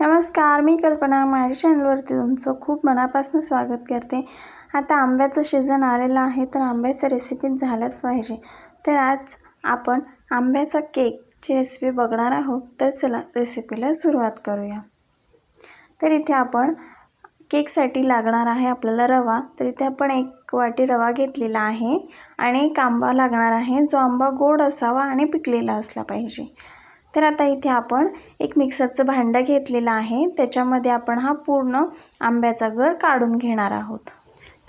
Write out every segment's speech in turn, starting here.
नमस्कार मी कल्पना. माझ्या चॅनलवरती तुमचं खूप मनापासून स्वागत करते. आता आंब्याचं सीझन आलेलं आहे तर आंब्याच्या रेसिपी झाल्याच पाहिजे. तर आज आपण आंब्याचा केकची रेसिपी बघणार आहोत. तर चला रेसिपीला सुरुवात करूया. तर इथे आपण केकसाठी लागणार आहे आपल्याला रवा. तर इथे आपण एक वाटी रवा घेतलेला आहे आणि एक आंबा लागणार आहे. जो आंबा गोड असावा आणि पिकलेला असला पाहिजे. तर आता इथे आपण एक मिक्सरचं भांडं घेतलेलं आहे. त्याच्यामध्ये आपण हा पूर्ण आंब्याचा गर काढून घेणार आहोत.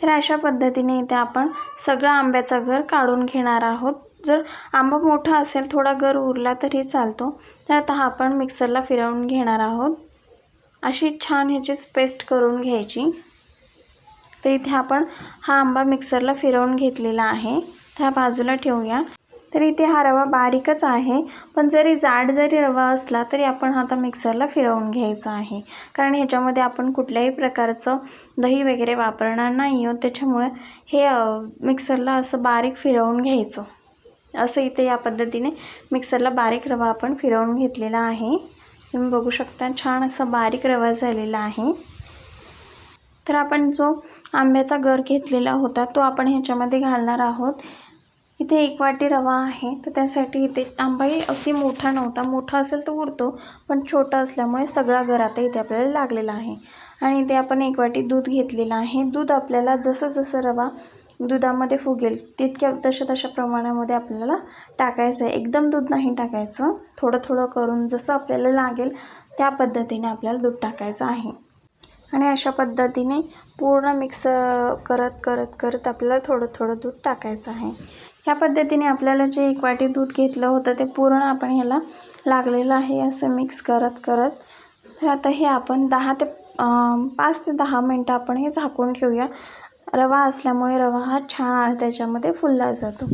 तर अशा पद्धतीने इथे आपण सगळा आंब्याचा गर काढून घेणार आहोत. जर आंबा मोठा असेल थोडा गर उरला तरी चालतो. तर आता हा आपण मिक्सरला फिरवून घेणार आहोत. अशी छान ह्याचीच पेस्ट करून घ्यायची. तर इथे आपण हा आंबा मिक्सरला फिरवून घेतलेला आहे. त्या बाजूला ठेवूया. तर इथे हा रवा बारीकच आहे. पण जरी जाड जरी रवा असला तरी आपण हा आता मिक्सरला फिरवून घ्यायचा आहे. कारण ह्याच्यामध्ये आपण कुठल्याही प्रकारचं दही वगैरे वापरणार नाही आहोत. त्याच्यामुळे हे मिक्सरला असं बारीक फिरवून घ्यायचं. असं इथे या पद्धतीने मिक्सरला बारीक रवा आपण फिरवून घेतलेला आहे. तुम्ही बघू शकता छान असा बारीक रवा झालेला आहे. तर आपण जो आंब्याचा गर घेतलेला होता तो आपण ह्याच्यामध्ये घालणार आहोत. इथे एक वाटी रवा आहे. तर त्यासाठी इथे आंबाही अगदी मोठा नव्हता. मोठा असेल तर उरतो पण छोटा असल्यामुळे सगळा घर आता इथे आपल्याला लागलेला आहे. आणि इथे आपण एक वाटी दूध घेतलेलं आहे. दूध आपल्याला जसं जसं रवा दुधामध्ये फुगेल तितक्या तशा तशा प्रमाणामध्ये आपल्याला टाकायचं आहे. एकदम दूध नाही टाकायचं. थोडं थोडं करून जसं आपल्याला लागेल त्या पद्धतीने आपल्याला दूध टाकायचं आहे. आणि अशा पद्धतीने पूर्ण मिक्स करत करत करत आपल्याला थोडं थोडं दूध टाकायचं आहे. ह्या पद्धतीने आपल्याला जे एक वाटी दूध घेतलं होतं ते पूर्ण आपण ह्याला लागलेलं आहे असं मिक्स करत करत. तर आता हे आपण दहा ते पाच ते दहा मिनटं आपण हे झाकून ठेवूया. रवा असल्यामुळे रवा हा छान त्याच्यामध्ये फुलला जातो.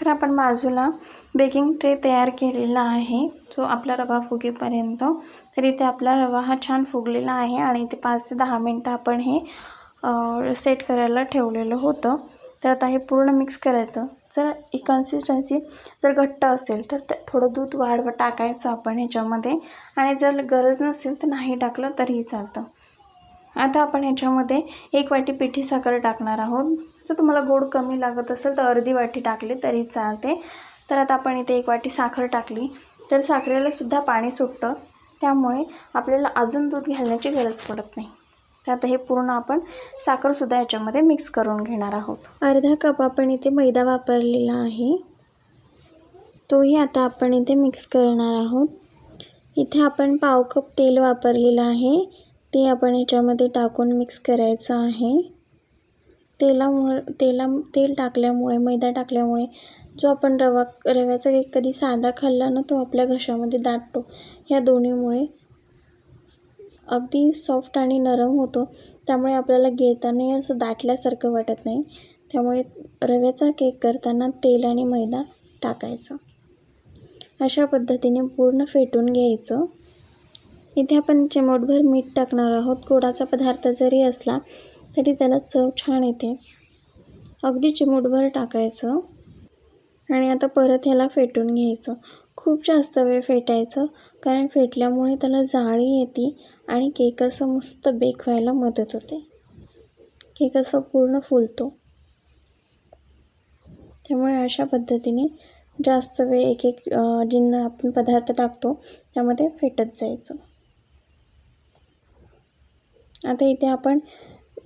तर आपण बाजूला बेकिंग ट्रे तयार केलेला आहे. जो आपला रवा फुगेपर्यंत तर इथे आपला रवा हा छान फुगलेला आहे आणि इथे पाच ते दहा मिनटं आपण हे सेट करायला ठेवलेलं होतं. तर आता हे पूर्ण मिक्स करायचं. जर ही कन्सिस्टन्सी जर घट्ट असेल तर ते थोडं दूध वाढवं टाकायचं आपण ह्याच्यामध्ये. आणि जर गरज नसेल तर नाही टाकलं तरीही चालतं. आता आपण ह्याच्यामध्ये एक वाटी पिठी साखर टाकणार आहोत. जर तुम्हाला गोड कमी लागत असेल तर अर्धी वाटी टाकली तरी चालते. तर आता आपण इथे एक वाटी साखर टाकली. तर साखरेलासुद्धा पाणी सुटतं. त्यामुळे आपल्याला अजून दूध घालण्याची गरज पडत नाही. आता हे पूर्ण आपण साखरसुद्धा याच्यामध्ये मिक्स करून घेणार आहोत. अर्धा कप आपण इथे मैदा वापरलेला आहे. तोही आता आपण इथे मिक्स करणार आहोत. इथे आपण पाव कप तेल वापरलेलं आहे. ते आपण याच्यामध्ये टाकून मिक्स करायचं आहे. तेलामुळे तेला तेल टाकल्यामुळे मैदा टाकल्यामुळे जो आपण रवा रव्याचा केक कधी साधा खाल्ला ना तो आपल्या घशामध्ये दाटतो. ह्या दोन्हीमुळे अगदी सॉफ्ट आणि नरम होतो. त्यामुळे आपल्याला गिळतानाही असं दाटल्यासारखं वाटत नाही. त्यामुळे रव्याचा केक करताना तेल आणि मैदा टाकायचं. अशा पद्धतीने पूर्ण फेटून घ्यायचं. इथे आपण चिमोटभर मीठ टाकणार आहोत. गोडाचा पदार्थ जरी असला तरी त्याला चव छान येते. अगदी चिमूटभर टाकायचं. आणि आता परत ह्याला फेटून घ्यायचं. खूप जास्त वेळ फेटायचं. कारण फेटल्यामुळे त्याला जाळी येते आणि केक असं मस्त बेक व्हायला मदत होते. केक असं पूर्ण फुलतो. त्यामुळे अशा पद्धतीने जास्त वेळ एक एक जिन्न आपण पदार्थ टाकतो त्यामध्ये फेटत जायचं. आता इथे आपण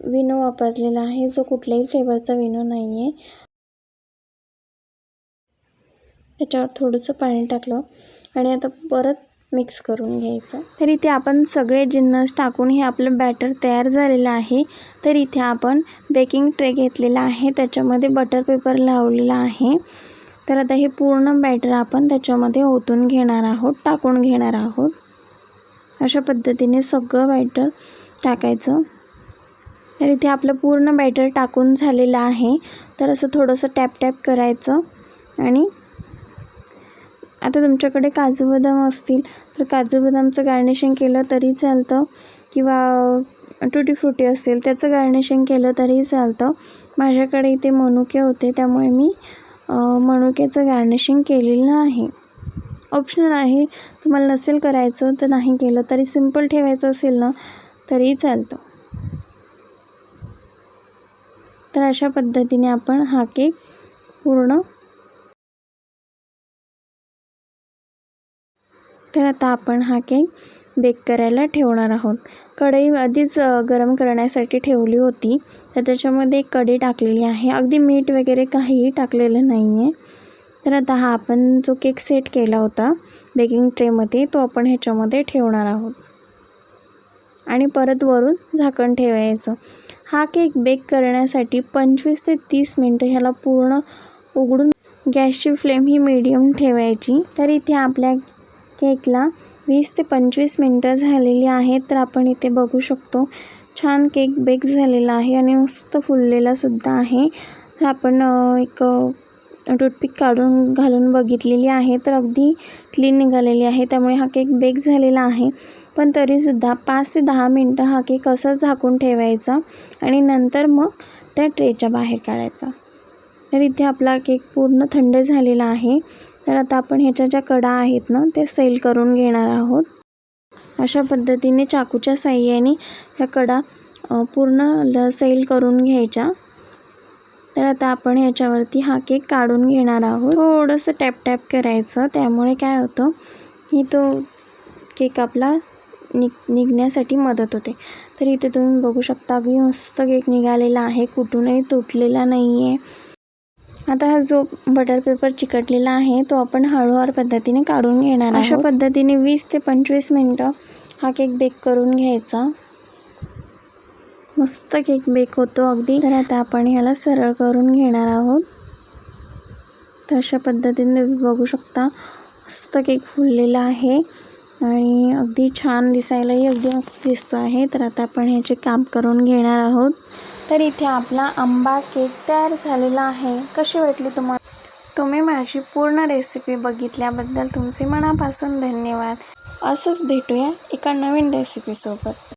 विनो वापरलेला आहे. जो कुठल्याही फ्लेवरचा विनो नाही आहे त्याच्यावर थोडंसं पाणी टाकलं आणि आता परत मिक्स करून घ्यायचं. तर इथे आपण सगळे जिन्नस टाकून हे आपलं बॅटर तयार झालेलं आहे. तर इथे आपण बेकिंग ट्रे घेतलेला आहे. त्याच्यामध्ये बटर पेपर लावलेला आहे. तर आता हे पूर्ण बॅटर आपण त्याच्यामध्ये ओतून घेणार आहोत टाकून घेणार आहोत. अशा पद्धतीने सगळं बॅटर टाकायचं. तर इथे आपलं पूर्ण बॅटर टाकून झालेलं आहे. तर असं थोडंसं टॅप टॅप करायचं आणि आता तुमच्याकडे काजू बदाम असतील तर काजू बदामचं गार्निशिंग केलं तरी चालतं. किंवा टुटी फ्रुटी असेल त्याचं गार्निशिंग केलं तरीही चालतं. माझ्याकडे इथे मनुके होते त्यामुळे मी मनुक्याचं गार्निशिंग केलेलं आहे ऑप्शनल आहे तुम्हाला नसेल करायचं तर नाही केलं तरी सिंपल ठेवायचं असेल ना तरी चालतं. तर अशा पद्धतीने आपण हा केक पूर्ण तर आता आपण हा केक बेक करायला ठेवणार आहोत. कढई आधीच गरम करण्यासाठी ठेवली होती. तर त्याच्यामध्ये एक कढी टाकलेली आहे. अगदी मीठ वगैरे काहीही टाकलेलं नाही आहे तर आता हा आपण जो केक सेट केला होता बेकिंग ट्रेमध्ये तो आपण ह्याच्यामध्ये ठेवणार आहोत. आणि परत वरून झाकण ठेवायचं. हा केक बेक करण्यासाठी पंचवीस ते तीस मिनटं ह्याला पूर्ण उघडून गॅसची फ्लेम ही मीडियम ठेवायची. तर इथे आपल्या केकला वीस ते पंचवीस मिनटं झालेली आहेत तर आपण इथे बघू शकतो. छान केक बेक झालेला आहे आणि मस्त फुललेलासुद्धा आहे. तर आपण एक टूथपिक काढून घालून बघितलेली आहे तर अगदी क्लीन निघालेली आहे. त्यामुळे हा केक बेक झालेला आहे. पण तरीसुद्धा पाच ते दहा मिनटं हा केक असाच झाकून ठेवायचा आणि नंतर मग त्या ट्रेच्या बाहेर काढायचा. तर इथे आपला केक पूर्ण थंड झालेला आहे. तर आता आपण ह्याच्या ज्या कडा आहेत ना ते सेल करून घेणार आहोत. अशा पद्धतीने चाकूच्या साह्याने ह्या कडा पूर्ण ल सेल करून घ्यायच्या. तर आता आपण ह्याच्यावरती हा केक काढून घेणार आहोत. थोडंसं टॅप टॅप करायचं त्यामुळे काय होतं की तो केक आपला निग निघण्यासाठी मदत होते. तर इथे तुम्ही बघू शकता अगदी मस्त केक निघालेला आहे कुठूनही तुटलेला नाही आहे आता हा जो बटर पेपर चिकटलेला आहे तो आपण हळूहळू पद्धतीने काढून घेणार अशा पद्धतीने वीस ते पंचवीस मिनटं हा केक बेक करून घ्यायचा. मस्त केक बेक होतो अगदी. तर आता आपण ह्याला सरळ करून घेणार आहोत. तर अशा पद्धतीने तुम्ही बघू शकता मस्त केक फुललेला आहे. आणि अगदी छान दिसायलाही अगदी मस्त दिसतो आहे. तर आता आपण ह्याचे काप करून घेणार आहोत. तर इथे आपला आंबा केक तयार झालेला आहे. कशी वाटली तुम्हाला? तुम्ही माझी पूर्ण रेसिपी बघितल्याबद्दल तुमचे मनापासून धन्यवाद. असंच भेटूया एका नवीन रेसिपीसोबत